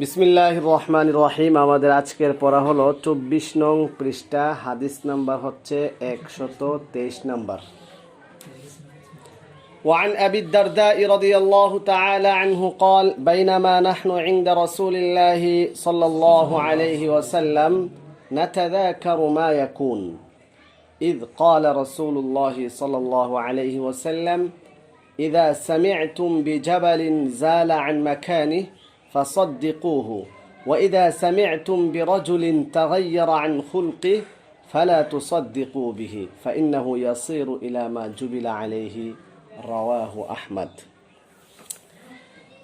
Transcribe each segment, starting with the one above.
বিসমিল্লাহ রহমান রহিম আমাদের আজকের পড়া হলো চব্বিশ নং পৃষ্ঠা হাদিস নাম্বার হচ্ছে একশত তেইশ নাম্বার وعن أبي الدرداء رضي الله تعالى عنه قال بينما نحن عند رسول الله صلى الله عليه وسلم نتذاكر ما يكون إذ قال رسول الله صلى الله عليه وسلم إذا سمعتم بجبل زال عن مكانه فصدقوه وإذا سمعتم برجل تغير عن خلقه فلا تصدقوا به فإنه يصير إلى ما جبل عليه رواه أحمد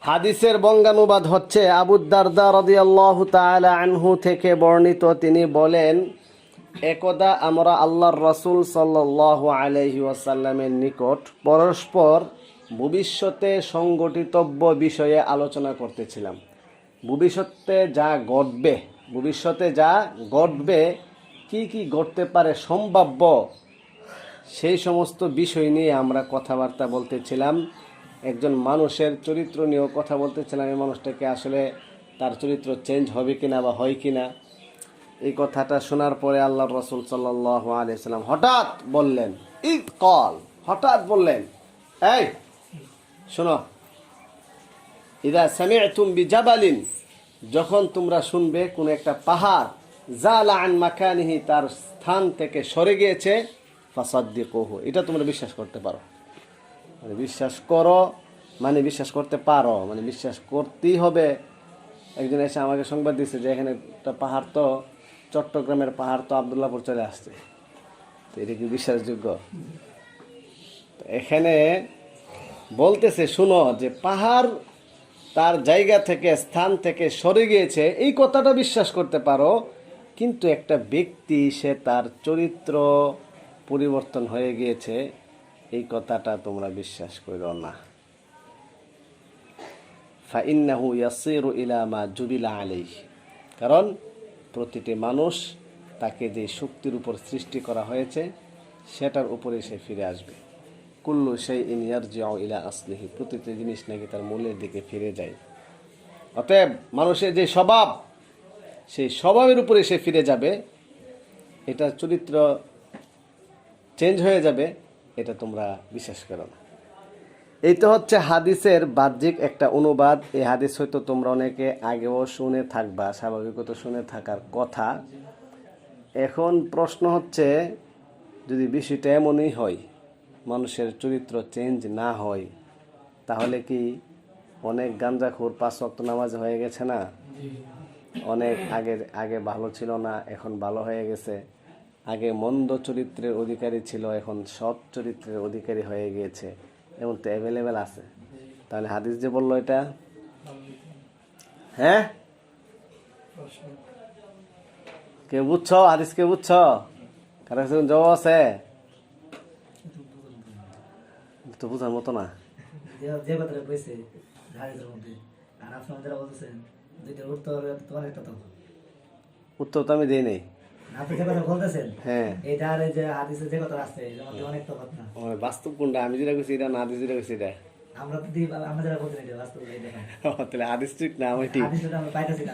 হাদিসের বঙ্গানুবাদ হচ্ছে আবুদ্দারদা রদিয়াল্লাহু তাআলা আনহু থেকে বর্ণিত তিনি বলেন একদা আমরা আল্লাহর রসুল সাল্লাল্লাহু আলাইহি ওয়াসাল্লামের নিকট পরস্পর ভবিষ্যতে সংগঠিতব্য বিষয়ে আলোচনা করতেছিলাম। ভবিষ্যতে যা ঘটবে, ভবিষ্যতে যা ঘটবে, কি কি ঘটতে পারে সম্ভাব্য, সেই সমস্ত বিষয় নিয়ে আমরা কথাবার্তা বলতেছিলাম। একজন মানুষের চরিত্র নিয়েও কথা বলতেছিলাম। এই মানুষটাকে আসলে তার চরিত্র চেঞ্জ হবে কিনা বা হয় কিনা, এই কথাটা শোনার পরে আল্লাহ রসুল সাল্লাহ আলিয়াল্লাম হঠাৎ বললেন ঈদ কল। হঠাৎ বললেন, এই শোনো। ইদা সামিআতুম বিজাবালিন, যখন তোমরা শুনবে কোন একটা পাহাড়, জালা আন মাকানিহি, তার স্থান থেকে সরে গিয়েছে, ফাসাদ্দিকুহু। এটা তোমরা বিশ্বাস করতে পারো। মানে বিশ্বাস করো মানে বিশ্বাস করতে পারো। মানে বিশ্বাস করতেই হবে। একজন এসে আমাকে সংবাদ দিচ্ছে যে এখানে একটা পাহাড় তো, চট্টগ্রামের পাহাড় তো আবদুল্লাপুর চলে আসছে। তো এটা কি বিশ্বাসযোগ্য? এখানে বলতেছে, শুনো, যে পাহাড় তার জায়গা থেকে, স্থান থেকে সরে গিয়েছে। এই কথাটা বিশ্বাস করতে পারো, কিন্তু একটা ব্যক্তি, সে তার চরিত্র পরিবর্তন হয়ে গিয়েছে। এই কথাটা তোমরা বিশ্বাস করো না। ফাইন্নাহু ইয়াসির ইলা মা জুবিলা আলাইহ। কারণ প্রতিটি মানুষ তাকে যে শক্তির উপর সৃষ্টি করা হয়েছে, সেটার উপরে সে ফিরে আসবে। কুল্লু সেই ইনিয়ার জিয়াও ইলা আসলিহি, প্রতিটি জিনিস নাকি তার মূলের দিকে ফিরে যায়। অতএব মানুষের যে স্বভাব, সেই স্বভাবের উপরে সে ফিরে যাবে, এটা চরিত্র চেঞ্জ হয়ে যাবে, এটা তোমরা বিশ্বাস করো না। এই তো হচ্ছে হাদিসের বাহ্যিক একটা অনুবাদ। এই হাদিস হয়তো তোমরা অনেকে আগেও শুনে থাকবা, স্বাভাবিকত শুনে থাকার কথা। এখন প্রশ্ন হচ্ছে, যদি বিষয়টা এমনই হয় মানুষের চরিত্র চেঞ্জ না হয়, তাহলে কি অনেক গাঞ্জাখোর পাঁচ ওয়াক্ত নামাজ হয়ে গেছে না? অনেক আগে আগে ভালো ছিল না, এখন ভালো হয়ে গেছে। আগে মন্দ চরিত্রের অধিকারী ছিল, এখন সৎ চরিত্রের অধিকারী হয়ে গিয়েছে। এমন তো অ্যাভেলেবেল আছে। তাহলে হাদিস যে বলল এটা? হ্যাঁ? কে বুঝছ? হাদিস কে বুঝছ? কারও কাছে জবাব আছে? তো বুঝার মতো না। যে কথাটা কইছে হাদিসের মধ্যে আর আপনি বলতেছেন উত্তর তোমার একটা তো উত্তর তো আমি দিই নেই। আপনি যে কথা বলতেছেন হ্যাঁ। এটা আর যে হাদিসে যে কথা অনেক বাস্তব কোনটা? আমি যেটা কইছি এটা না হাদিস যেটা কইছি এটা। আমরা তো দিই আমরা বলতেন এটা বাস্তব এটা তাহলে হাদিস ঠিক না আমি ঠিক। হাদিসটা আমরা পাইতেছি না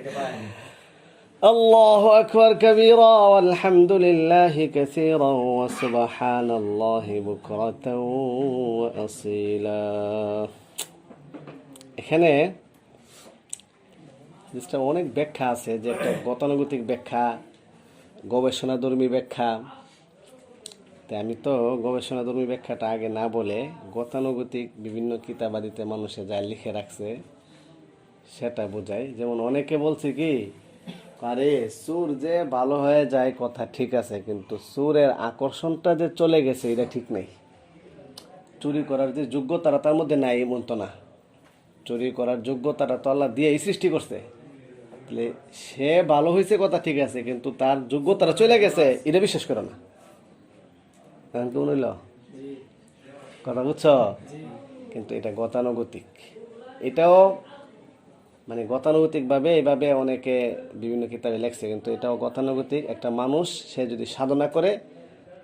এটা। الله أكبر كبيرا والحمد لله كثيرا وسبحان الله بكرة وأصيلا এখানে জিনিসটা অনেক ব্যাখ্যা আছে যে একটা গতানুগতিক ব্যাখ্যা গবেষণাধর্মী ব্যাখ্যা তাই আমি তো গবেষণাধর্মী ব্যাখ্যাটা আগে না বলে গতানুগতিক বিভিন্ন কিতাবাদিতে মানুষে যা লিখে রাখছে সেটা বোঝায় যেমন অনেকে বলছে কি আরে সুর যে ভালো হয়ে যায় কথা ঠিক আছে কিন্তু সুরের আকর্ষণটা যে চলে গেছে এটা ঠিক নেই। চুরি করার যে যোগ্যতাটা তার মধ্যে নাই এমন তো না। চুরি করার যোগ্যতাটা তো আল্লাহ দিয়েই সৃষ্টি করছে। তাহলে সে ভালো হয়েছে কথা ঠিক আছে কিন্তু তার যোগ্যতাটা চলে গেছে এটা বিশ্বাস করো না। এখন কেমন হইল? কথা বুঝছ? কিন্তু এটা গতানুগতিক। এটাও মানে গতানুগতিকভাবে এইভাবে অনেকে বিভিন্ন কিতাবে লেখছে, কিন্তু এটাও গতানুগতিক। একটা মানুষ, সে যদি সাধনা করে,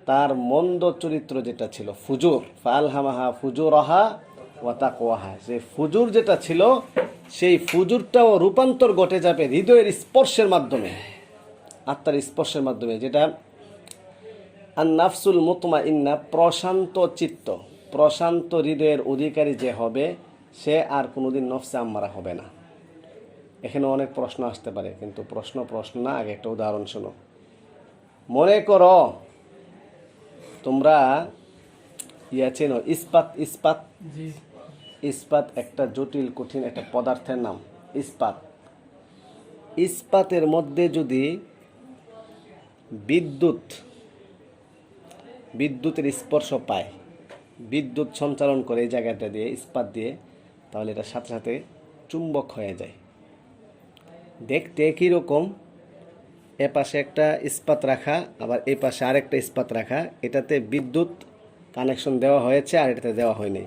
তার মন্দ চরিত্র যেটা ছিল, ফুজুর ফাল হামাহা ফুজুর আহা ওয়াতা কোয়াহা যে ফুজুর যেটা ছিল, সেই ফুজুরটাও রূপান্তর ঘটে যাবে হৃদয়ের স্পর্শের মাধ্যমে, আত্মার স্পর্শের মাধ্যমে, যেটা আর নাফসুল মুতমা ইন্না প্রশান্ত চিত্ত, প্রশান্ত হৃদয়ের অধিকারী যে হবে, সে আর কোনোদিন নফসে আম্মারা হবে না। এখানে অনেক প্রশ্ন আসতে পারে কিন্তু প্রশ্ন প্রশ্ন না আগে একটা উদাহরণ শোনো। মনে করো তোমরা ইয়া চেনো ইস্পাত ইস্পাত? ইস্পাত একটা জটিল কঠিন একটা পদার্থের নাম ইস্পাত। ইস্পাতের মধ্যে যদি বিদ্যুৎ বিদ্যুতের স্পর্শ পায় বিদ্যুৎ সঞ্চালন করে এই জায়গাটা দিয়ে ইস্পাত দিয়ে তাহলে এটা সাথে সাথে চুম্বক হয়ে যায়। দেখতে একই রকম এ পাশে একটা ইস্পাত রাখা আবার এই পাশে আরেকটা ইস্পাত রাখা। এটাতে বিদ্যুৎ কানেকশন দেওয়া হয়েছে আর এটাতে দেওয়া হয়নি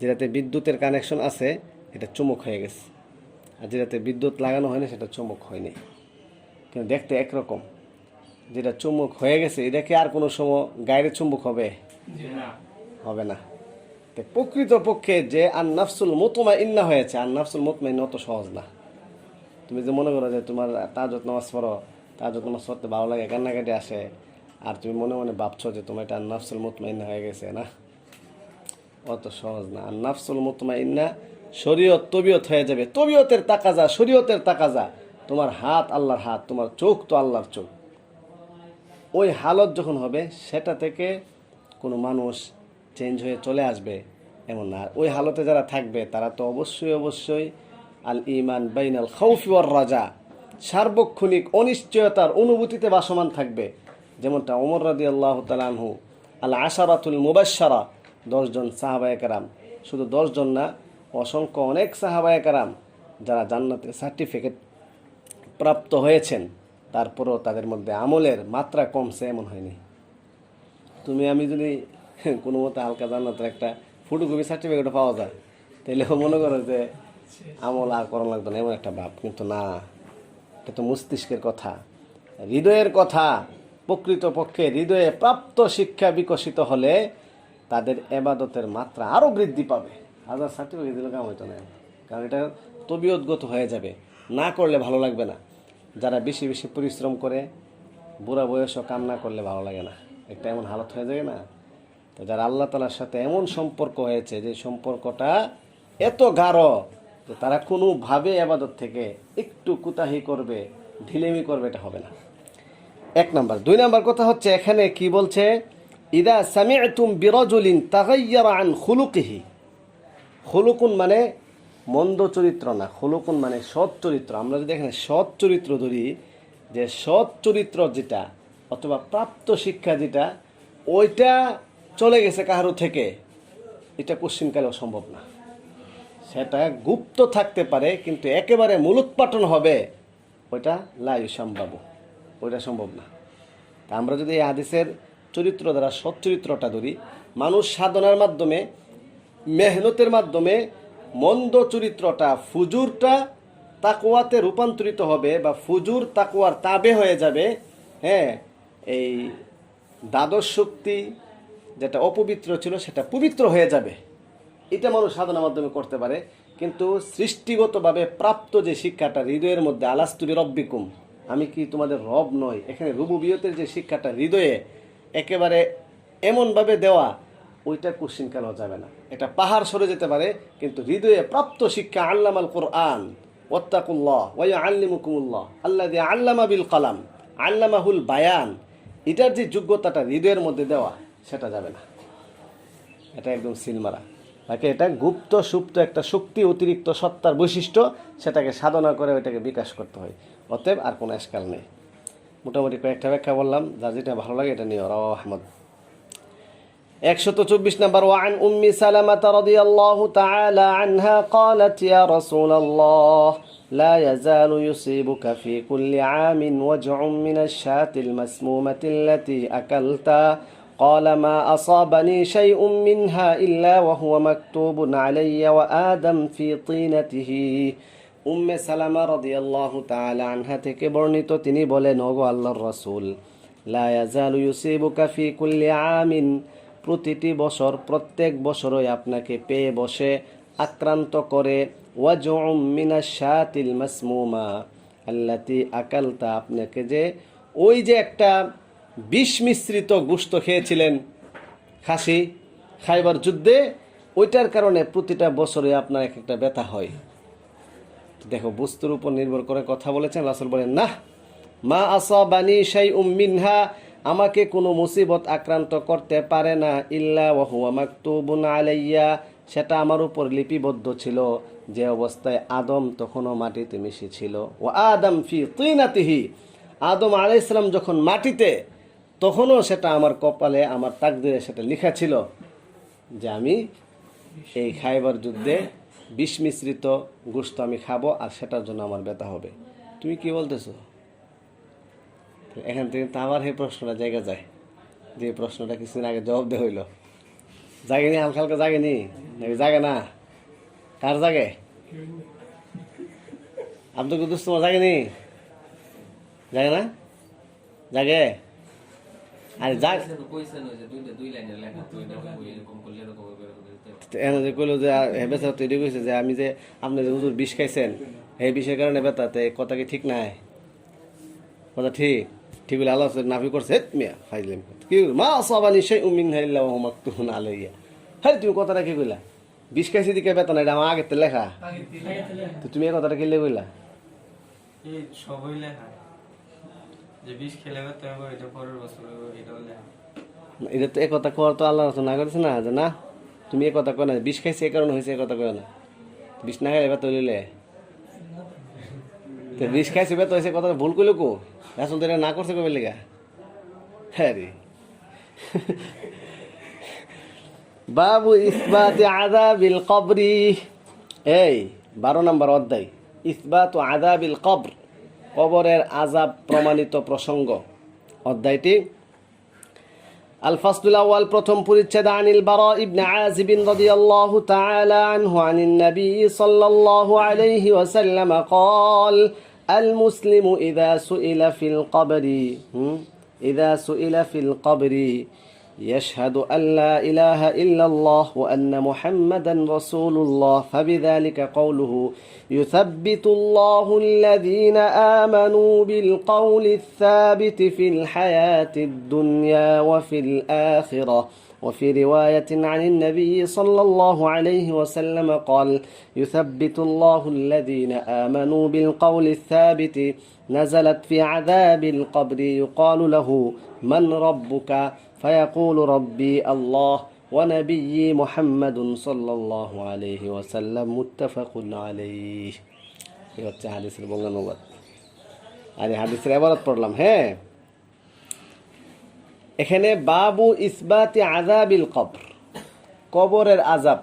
যেটাতে বিদ্যুতের কানেকশন আছে এটা চুমুক হয়ে গেছে। আর যেটাতে বিদ্যুৎ লাগানো হয়নি সেটা চুমুক হয়নি কিন্তু দেখতে একরকম। যেটা চুম্বক হয়ে গেছে এটা কি আর কোনো সময় গায়ের চুম্বক হবে? হবে না। তো প্রকৃত পক্ষে যে আর নাফসুল মোতমা ইন্না হয়েছে আর নাফসুল মোতমা ইন্না অত সহজ না। তুমি যে মনে করো যে তোমার তাজত নামাজ পড়ো, তাজত নামাজ পড়তে ভালো লাগে, কান্নাকাটি আসে, আর তুমি মনে মনে ভাবছ যে তোমার এটা নাফসুল মোতমা ইন্না হয়ে গেছে, না? অত সহজ না। আর নাফসুল ইন্না শরীয়ত তবিয়ত হয়ে যাবে। তবিয়তের তাকাজা, শরীয়তের তাকাজা। তোমার হাত আল্লাহর হাত, তোমার চোখ তো আল্লাহর চোখ। ওই হালত যখন হবে, সেটা থেকে কোনো মানুষ চেঞ্জ হয়ে চলে আসবে, এমন না। ওই হালতে যারা থাকবে, তারা তো অবশ্যই অবশ্যই আল ইমান বাইন আল খৌফিওয়ার রাজা। সার্বক্ষণিক অনিশ্চয়তার অনুভূতিতে বাসমান থাকবে। যেমনটা ওমর রাদি আল্লাহ তালানহু আল আশারাতুল মুবাসারা দশজন সাহাবায় কারাম। শুধু দশজন না, অসংখ্য অনেক সাহাবায় কারাম যারা জান্নাতের সার্টিফিকেট প্রাপ্ত হয়েছেন। তারপরেও তাদের মধ্যে আমলের মাত্রা কমছে, এমন হয়নি। তুমি, আমি যদি কোনো মতে হালকা জান্নাতের একটা ফটোকপি সার্টিফিকেটও পাওয়া যায় তাহলে মনে করো যে আমল আর করা লাগবে না, এমন একটা ভাব, কিন্তু না। এটা তো মস্তিষ্কের কথা। হৃদয়ের কথা প্রকৃত পক্ষে হৃদয়ে প্রাপ্ত শিক্ষা বিকশিত হলে তাদের এবাদতের মাত্রা আরও বৃদ্ধি পাবে। হাজার সার্টিফিকেট দিলে কাম হইতো না কারণ এটা তবিয়তগত হয়ে যাবে। না করলে ভালো লাগবে না। যারা বেশি বেশি পরিশ্রম করে, বুড়া বয়সও কাম না করলে ভালো লাগে না। একটা এমন হালত হয়ে যায় না। তো যারা আল্লাহ তালার সাথে এমন সম্পর্ক হয়েছে, যে সম্পর্কটা এত গাঢ় যে তারা কোনোভাবে আবাদত থেকে একটু কুতাহি করবে, ঢিলেমি করবে, এটা হবে না। এক নাম্বার। দুই নাম্বার কথা হচ্ছে, এখানে কি বলছে? ইদা সামিআতুম বিরজুলিন তাগাইয়ারা আন খুলুকিহি। খুলুকুন মানে মন্দ চরিত্র না, খুলুকুন মানে সৎ চরিত্র। আমরা যদি এখানে সৎ চরিত্র ধরি, যে সৎ চরিত্র যেটা, অথবা প্রাপ্ত শিক্ষা যেটা, ওইটা চলে গেছে কাহারো থেকে, এটা কোশ্চিনকালেও সম্ভব না। সেটা গুপ্ত থাকতে পারে, কিন্তু একেবারে মূলোৎপাটন হবে, ওইটা লাইউ সম্ভাবু। ওইটা সম্ভব না। তা আমরা যদি এই হাদিসের চরিত্র দ্বারা সৎ চরিত্রটা ধরি, মানুষ সাধনার মাধ্যমে, মেহনতের মাধ্যমে মন্দ চরিত্রটা, ফুজুরটা তাকুয়াতে রূপান্তরিত হবে বা ফুজুর তাকুয়ার তাবে হয়ে যাবে হ্যাঁ এই দ্বাদশ শক্তি যেটা অপবিত্র ছিল সেটা পবিত্র হয়ে যাবে। এটা মানুষ সাধনার মাধ্যমে করতে পারে, কিন্তু সৃষ্টিগতভাবে প্রাপ্ত যে শিক্ষাটা হৃদয়ের মধ্যে আলাস্তুবি রব্বিকুম আমি কি তোমাদের রব নয় এখানে রুবুবিয়তের যে শিক্ষাটা হৃদয়ে একেবারে এমনভাবে দেওয়া, ওইটা কোশ্চিন কেন যাবে না? এটা পাহাড় সরে যেতে পারে, কিন্তু হৃদয়ে প্রাপ্ত শিক্ষা আল্লাম আল্লামাল কোরআন ওত্তাকুল্লাহ ওয়া আল্লিমুকুমুল্লাহ আল্লাহ দিয়ে আল্লামা বিল কালাম আল্লামাহুল বায়ান এটার যে যোগ্যতাটা হৃদয়ের মধ্যে দেওয়া, সেটা যাবে না। এটা একদম সিলমারা তাকে এটা গুপ্ত সুপ্ত একটা শক্তি অতিরিক্ত সত্তার বৈশিষ্ট্য সেটাকে সাধনা করে ওইটাকে বিকাশ করতে হয় অতএব আর কোনো এসকাল নেই মোটামুটি কয়েকটা ব্যাখ্যা বললাম যার যেটা ভালো লাগে এটা নিয়ে রাও আহমদ একশত চব্বিশ নম্বর ওয়ান উম্মি সালামাতা রাদিয়াল্লাহু তাআলা আনহা قالت يا رسول الله لا يزال يصيبك في كل عام وجع من الشاة المسمومة التي أكلتها قال ما أصابني شيء منها إلا وهو مكتوب علي وآدم في طينته উম্মে সালামা রাদিয়াল্লাহু তাআলা আনহা থেকে বর্ণিত তিনি বলেন ওগো আল্লাহর রাসূল লা ইয়াজালু ইউসিবুকা ফি কুল্লি আমিন প্রতিটি বছর প্রত্যেক বছরই আপনাকে পেয়ে বসে আক্রান্ত করে ওয়াজউম মিনাশ শাতিল মাসমুমা আল্লাতি আকালতা আপনাকে যে ওই যে একটা বিষ মিশ্রিত গুস্ত খেয়েছিলেন। খাসি, খাইবার যুদ্ধে ওইটার কারণে প্রতিটা বছরে আপনার এক একটা ব্যথা হয়। দেখো, বস্তুর উপর নির্ভর করে কথা বলেছেন, রাসুল বলেন না মা আসা বানি সাই উম্মিনহা আমাকে কোনো মুসিবত আক্রান্ত করতে পারে না, ইল্লা ওয়াহুয়া মাকতুবুন আলাইয়া। সেটা আমার উপর লিপিবদ্ধ ছিল। যে অবস্থায় আদম তখনও মাটিতে মিশে ছিল। ও আদম ফি তুইনাতিহি আদম আলাইসালাম যখন মাটিতে তখনও সেটা আমার কপালে, আমার তাকদিরে সেটা লেখা ছিল যে আমি এই খাইবার যুদ্ধে বিষ মিশ্রিত গোস্ত আমি খাব আর সেটার জন্য আমার ব্যথা হবে। তুমি কি বলতেছো? এখান থেকে তো আবার সেই প্রশ্নটা জায়গা যায়। যে প্রশ্নটা কিছুদিন আগে জবাব দেওয়া হইল। জাগেনি হালকা হালকা জাগেনি? নাকি জাগে না? কার জাগে? আব্দুল কুদ্দুস তোমার জাগেনি? জাগে না? জাগে? আরে জাগ যে লেখা কইলো যে হেবেসা তো এটি কইছে যে আমি যে আপনি যে হুজুর বিষ খাইছেন এই বিষের কারণে বেতাতে কথা কি ঠিক নাই? কথা ঠিক? ঠিক বলে আল্লাহ নাফি করছে। মিয়া ফাইলাম কি? মা সাবানি সেই উমিন হাইল্লা ওয়া মাকতুন আলাইয়া। হ্যাঁ তুমি কথাটা কি কইলা? বিষ খাইছি দিকে বেতন এটা আমার আগের লেখা। তুমি এই কথাটা কি কইলা? এই সবই লেখা। এটা কর তো আল্লাহ রসুল না করেছে না যে না, তুমি এ কথা কয় না, বিষ খাইছে এ কারণে হয়েছে কথা কয় না। বিষ না খাইলে বেতন লইলে। তো বিষ খাইছে বেতন হয়েছে কথা ভুল করল কো? রাসুল তো না করছে কবে লেগা? হ্যাঁ রে। বাবু ইসবাত আদাবিল কবরি। এই, বারো নম্বর অধ্যায়। ইসবাত আদাবিল কবর। কবরের আজাব প্রমাণিত প্রসঙ্গ অধ্যায়টি الفصل الأول প্রথম পরিচ্ছেদ عن البراء بن عازب رضي الله تعالى عنه عن النبي صلى الله عليه وسلم قال المسلم إذا سئل في القبر هم؟ إذا سئل في القبر يشهد أن لا إله إلا الله وأن محمدا رسول الله فبذلك قوله يثبت الله الذين آمنوا بالقول الثابت في الحياة الدنيا وفي الآخرة. وفي رواية عن النبي صلى الله عليه وسلم قال يثبت الله الذين آمنوا بالقول الثابت. نزلت في عذاب القبر يقال له من ربك؟ فيقول ربي الله ونبيي محمد صلى الله عليه وسلم متفق عليه এই হচ্ছে হাদিসের বঙ্গানুবাদ আর এই হাদিসের এবারত পড়লাম হ্যাঁ এখানে বাবু ইসবাতি আজাবিল কবর কবরের আজাব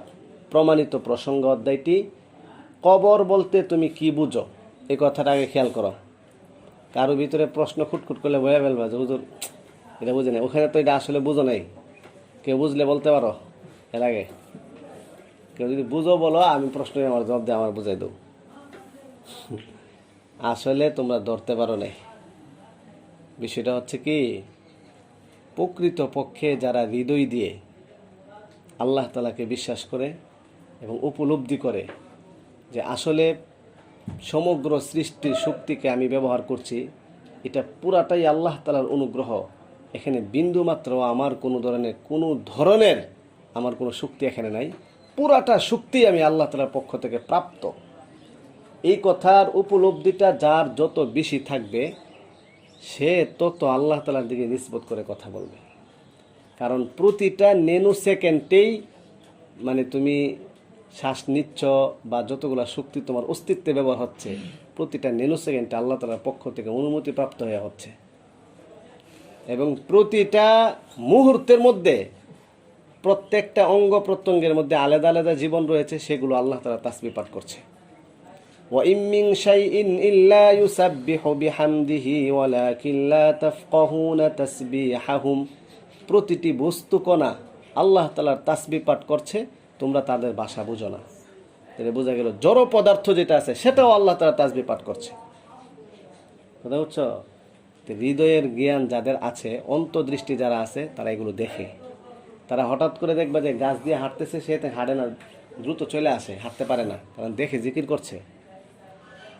প্রমাণিত প্রসঙ্গ অধ্যায়টি কবর বলতে তুমি কি বুঝো এই কথাটা আগে খেয়াল করো কারো ভিতরে প্রশ্ন খুটখুট করলে বয়ে ফেলবা যে হুজুর এটা বুঝে নাই। ওখানে তো এটা আসলে বুঝো নাই। কেউ বুঝলে বলতে পারো, এর আগে। কেউ যদি বুঝো বলো, আমি প্রশ্ন আমার জবাব দিয়ে আমার বুঝাই দেবো। আসলে তোমরা ধরতে পারো নাই। বিষয়টা হচ্ছে কি প্রকৃত পক্ষে যারা হৃদয় দিয়ে আল্লাহ তালাকে বিশ্বাস করে এবং উপলব্ধি করে যে আসলে সমগ্র সৃষ্টির শক্তিকে আমি ব্যবহার করছি, এটা পুরাটাই আল্লাহ তালার অনুগ্রহ। এখানে বিন্দু মাত্র আমার কোনো ধরনের কোনো ধরনের আমার কোনো শক্তি এখানে নাই। পুরাটা শক্তি আমি আল্লাহ তালার পক্ষ থেকে প্রাপ্ত। এই কথার উপলব্ধিটা যার যত বেশি থাকবে, সে তত আল্লাহ তালার দিকে নিষ্পত করে কথা বলবে। কারণ প্রতিটা নেনু সেকেন্ডেই মানে তুমি শ্বাস নিচ্ছ বা যতগুলা শক্তি তোমার অস্তিত্বে ব্যবহার হচ্ছে, প্রতিটা নেনু সেকেন্ডে আল্লাহ তালার পক্ষ থেকে অনুমতি প্রাপ্ত হয়ে হচ্ছে। এবং প্রতিটা মুহূর্তের মধ্যে প্রত্যেকটা অঙ্গ প্রত্যঙ্গের মধ্যে আলাদা আলাদা জীবন রয়েছে সেগুলো আল্লাহ তালা তাসবি পাঠ করছে وإن من شيء إلا يسبح بحمده ولكن لا تفقهون تسبيحهم প্রতিটি বস্তু কণা আল্লাহ তালার তাসবি পাঠ করছে তোমরা তাদের ভাষা বুঝো না এটা বোঝা গেল জড় পদার্থ যেটা আছে সেটাও আল্লাহ তালা তাসবি পাঠ করছে কথা বুঝছো তো হৃদয়ের জ্ঞান যাদের আছে, অন্তর্দৃষ্টি যারা আছে, তারা এগুলো দেখে। তারা হঠাৎ করে দেখবে যে গাছ দিয়ে হাঁটতেছে, সে হাঁটে না, দ্রুত চলে আসে, হাঁটতে পারে না। কারণ দেখে, জিকির করছে।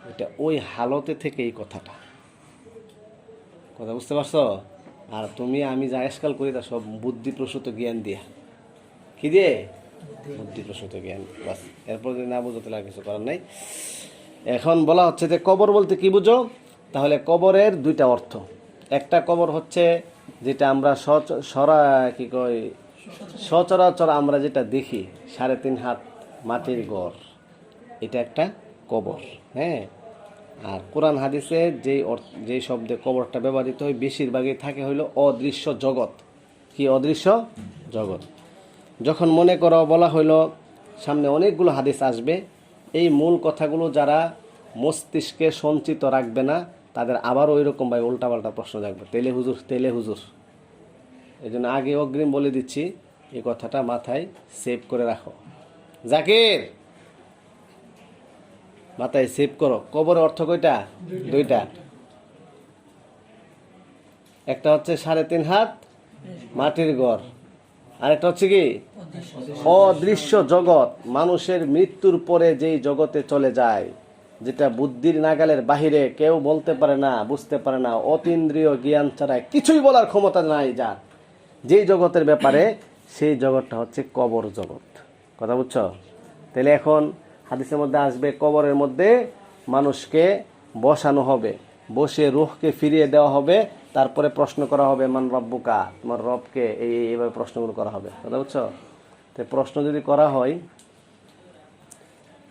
এটা ওই হালতে থেকে এই কথাটা। কথা বুঝতে পারছ? আর তুমি, আমি যা এসকাল করি তা সব বুদ্ধিপ্রসূত জ্ঞান দিয়া। কি দিয়ে? বুদ্ধিপ্রসূত জ্ঞান। বাস, এরপর যদি না বুঝো, তাহলে আর কিছু করার নাই। এখন বলা হচ্ছে যে কবর বলতে কি বুঝো? তাহলে কবরের দুইটা অর্থ। একটা কবর হচ্ছে যেটা আমরা সরা, কি কয়, সচরাচর আমরা যেটা দেখি, সাড়ে তিন হাত মাটির গড়, এটা একটা কবর হ্যাঁ? আর কোরআন হাদিসে যেই অর্থ, যেই শব্দে কবরটা ব্যবহৃত হয়, বেশিরভাগই থাকে হইল অদৃশ্য জগৎ। কি অদৃশ্য? জগৎ। যখন মনে করো, বলা হইল, সামনে অনেকগুলো হাদিস আসবে, এই মূল কথাগুলো যারা মস্তিষ্কে সঞ্চিত রাখবে না তাদের আবার ওই রকম ভাই উল্টাপাল্টা প্রশ্ন থাকবে তেলে হুজুর তেলে হুজুর। এই জন্য আগে অগ্রিম বলে দিচ্ছি এই কথাটা মাথায় সেভ করে রাখো। জাকির! মাথায় সেভ করো। কবরের অর্থ কয়টা? দুইটা। একটা হচ্ছে সাড়ে তিন হাত মাটির গড়। আরেকটা হচ্ছে কি? অদৃশ্য জগৎ। মানুষের মৃত্যুর পরে যেই জগতে চলে যায়। যেটা বুদ্ধির নাগালের বাহিরে কেউ বলতে পারে না, বুঝতে পারে না, অতীন্দ্রিয় জ্ঞান ছাড়া কিছুই বলার ক্ষমতা নাই যার। যেই জগতের ব্যাপারে, সেই জগৎটা হচ্ছে কবর জগৎ। কথা বুঝছ? তাহলে এখন হাদিসের মধ্যে আসবে, কবরের মধ্যে মানুষকে বসানো হবে, বসে রুহকে ফিরিয়ে দেওয়া হবে, তারপরে প্রশ্ন করা হবে, মান রব্বুকা? তোমার রবকে এই, এই- এইভাবে প্রশ্নগুলো করা হবে। কথা বুঝছ? তো প্রশ্ন যদি করা হয়,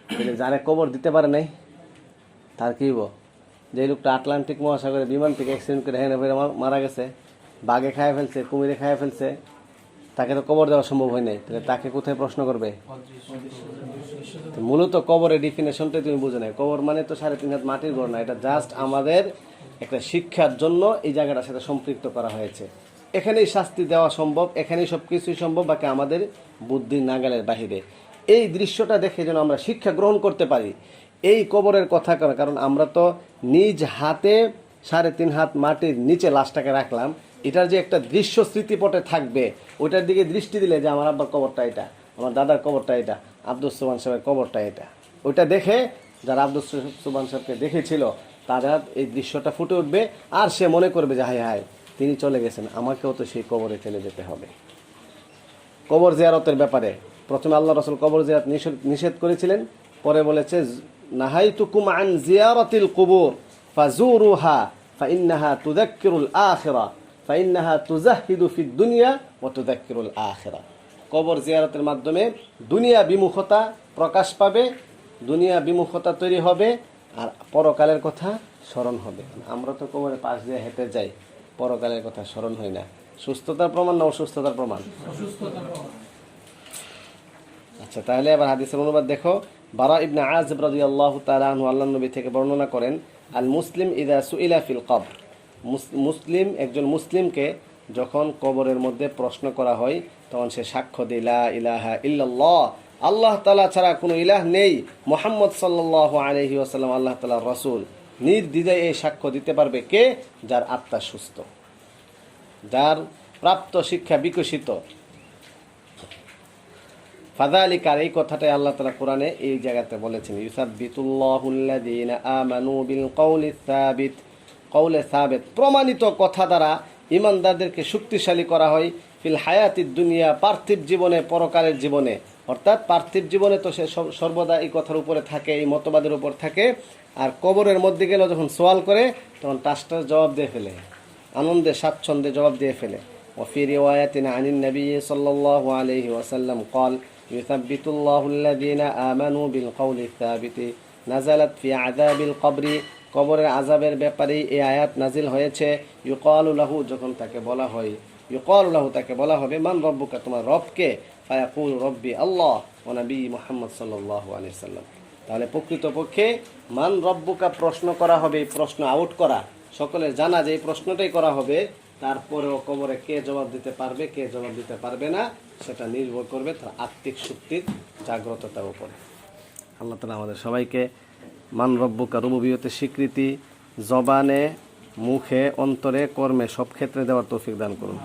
তাহলে যারা কবর দিতে পারে নাই তার কি? যে লোকটা আটলান্টিক মহাসাগরে বিমান থেকে অ্যাক্সিডেন্ট করে হেনে ফেরে মারা গেছে, বাঘে খায় ফেলছে, কুমিরে খায় ফেলছে, তাকে তো কবর দেওয়া সম্ভব হয় নাই। তাহলে তাকে কোথায় প্রশ্ন করবে? মূলত কবরের ডিফিনেশনটাই তুমি বুঝে নাই। কবর মানে তো সাড়ে তিন হাত মাটির ঘর না, এটা জাস্ট আমাদের একটা শিক্ষার জন্য এই জায়গাটার সাথে সম্পৃক্ত করা হয়েছে। এখানেই শাস্তি দেওয়া সম্ভব, এখানেই সব কিছুই সম্ভব, বাকি আমাদের বুদ্ধি নাগালের বাহিরে। এই দৃশ্যটা দেখে যেন আমরা শিক্ষা গ্রহণ করতে পারি। এই কবরের কথা কেন কারণ আমরা তো নিজ হাতে সাড়ে তিন হাত মাটির নিচে লাশটাকে রাখলাম। এটার যে একটা দৃশ্য স্মৃতিপটে থাকবে, ওইটার দিকে দৃষ্টি দিলে যে আমার আব্বার কবরটা এটা, আমার দাদার কবরটা এটা আব্দুল সুবান সাহেবের কবরটা এটা। ওইটা দেখে যারা আব্দুল সুবান সাহেবকে দেখেছিল, তারা এই দৃশ্যটা ফুটে উঠবে আর সে মনে করবে যে, হায় হায়, তিনি চলে গেছেন, আমাকেও তো সেই কবরে চলে যেতে হবে। কবর জিয়ারতের ব্যাপারে প্রথমে আল্লাহ রসুল কবর জিয়ারত নিষেধ নিষেধ করেছিলেন, পরে বলেছে নাহাই তুকুম আন জিয়ারতিল কুবুর ফাজুরুহা ফাইন্নাহা তুদাক্কিরুল আখিরা ফাইন্নাহা তুজাহিদু ফিদ দুনিয়া ও তুদাক্কিরুল আখিরা। কবর জিয়ারতের মাধ্যমে দুনিয়া বিমুখতা প্রকাশ পাবে দুনিয়া বিমুখতা তৈরি হবে আর পরকালের কথা স্মরণ হবে। আমরা তো কবরের পাশ দিয়ে হেঁটে যাই পরকালের কথা স্মরণ হয় না। সুস্থতার প্রমাণ না অসুস্থতার প্রমাণ? আচ্ছা তাহলে এবার হাদিসের অনুবাদ দেখো। বারা ইবনে আযব রাদিয়াল্লাহু তাআলা আনহু আল্লাহর নবী থেকে বর্ণনা করেন, আল মুসলিম ইদা সুইলা ফিল কবর। মুসলিম, একজন মুসলিমকে যখন কবরের মধ্যে প্রশ্ন করা হয়, তখন সে সাক্ষ্য দেয়, লা ইলাহা ইল্লাল্লাহ। আল্লাহ তালা ছাড়া কোনো ইলাহ নেই। মোহাম্মদ সাল্লাল্লাহু আলাইহি ওয়াসাল্লাম আল্লাহ তালা রসুল। নির্দ্বিধায় এই সাক্ষ্য দিতে পারবে কে? যার আত্মা সুস্থ। যার প্রাপ্ত শিক্ষা বিকশিত। ফাদা আলী কার এই কথাটাই আল্লাহ তালা কোরআনে এই জায়গাতে বলেছেন ইউসাবিতুল্লাহুল্লাদিন কৌলে প্রমাণিত কথা দ্বারা ইমানদারদেরকে শক্তিশালী করা হয় ফিল হায়াতির দুনিয়া, পার্থিব জীবনে, পরকালের জীবনে। অর্থাৎ পার্থিব জীবনে তো সে সর্বদা এই কথার উপরে থাকে, এই মতবাদের উপর থাকে। আর কবরের মধ্যে গেলে যখন সোয়াল করে, তখন টাসটার জবাব দিয়ে ফেলে, আনন্দে, স্বাচ্ছন্দ্যে জবাব দিয়ে ফেলে। ওফির ওয়ায়াতিন আনিন নবী সাল্লাহ আলহি ওয়াসাল্লাম কল يثبت الله الذين آمنوا بالقول الثابت نزلت في عذاب القبر কবরের আজাবের ব্যাপারে এই আয়াত নাজিল হয়েছে ইউকালু লাহু যখন তাকে বলা হয় ইউকালু লাহু তাকে বলা হবে মান রব্বুকা তোমার রবকে ফায়াকুল রব্বি আল্লাহ ও নবী মুহাম্মদ সাল্লাল্লাহু আলাইহি সাল্লাম তাহলে প্রকৃতপক্ষে মান রব্বুকা প্রশ্ন করা হবে এই প্রশ্ন আউট করা সকলের জানা যে এই প্রশ্নটাই করা হবে তারপরেও কবরে কে জবাব দিতে পারবে কে জবাব দিতে পারবে না সেটা নির্ভর করবে তার আত্মিক শক্তির জাগ্রততার উপরে। আল্লাহ তালা আমাদের সবাইকে মান রুবিয়তে স্বীকৃতি, জবানে, মুখে, অন্তরে, কর্মে সব ক্ষেত্রে দেওয়ার তৌফিক দান করুন।